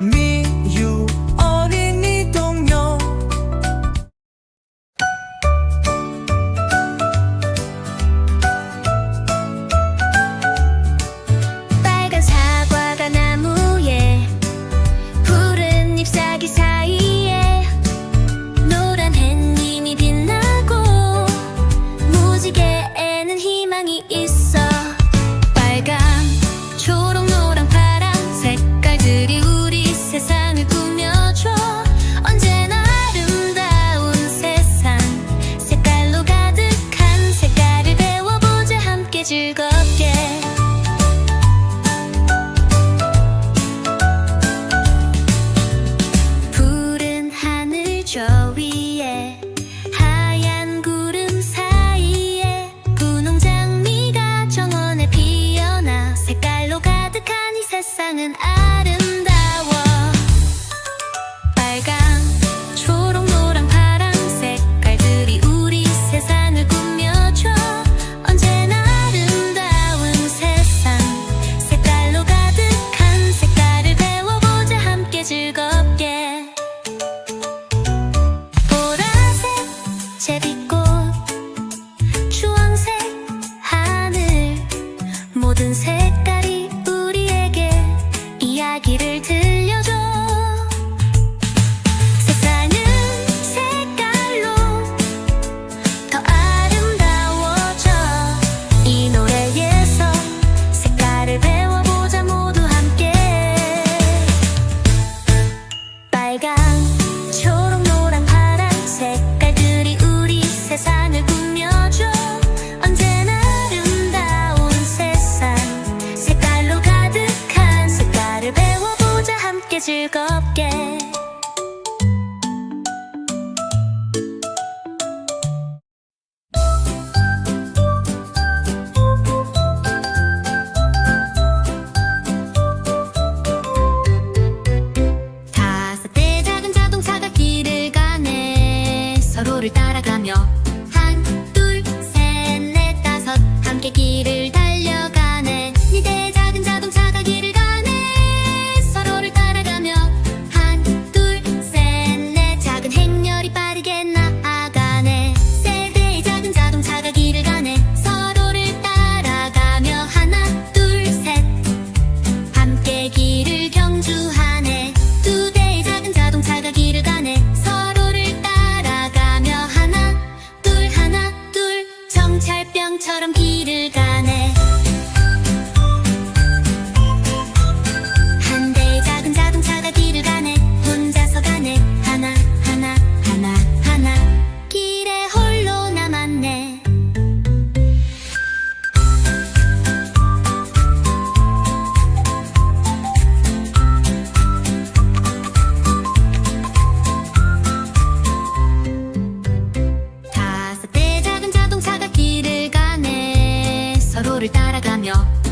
미유 어린이 동요 빨간 사과가 나무에 푸른 잎사귀 사이에 노란 햇님이 빛나고 무지개에는 희망이 있어. 푸른 하늘 저 위. 길을 들려줘. 세상은 색깔로 더 아름다워져. 이 노래에서 색깔을 배워보자. 모두 함께. 빨간 즐겁게. 다섯 대 작은 자동차가 길을 가네. 서로를 따라 바람처럼 너를 따라가며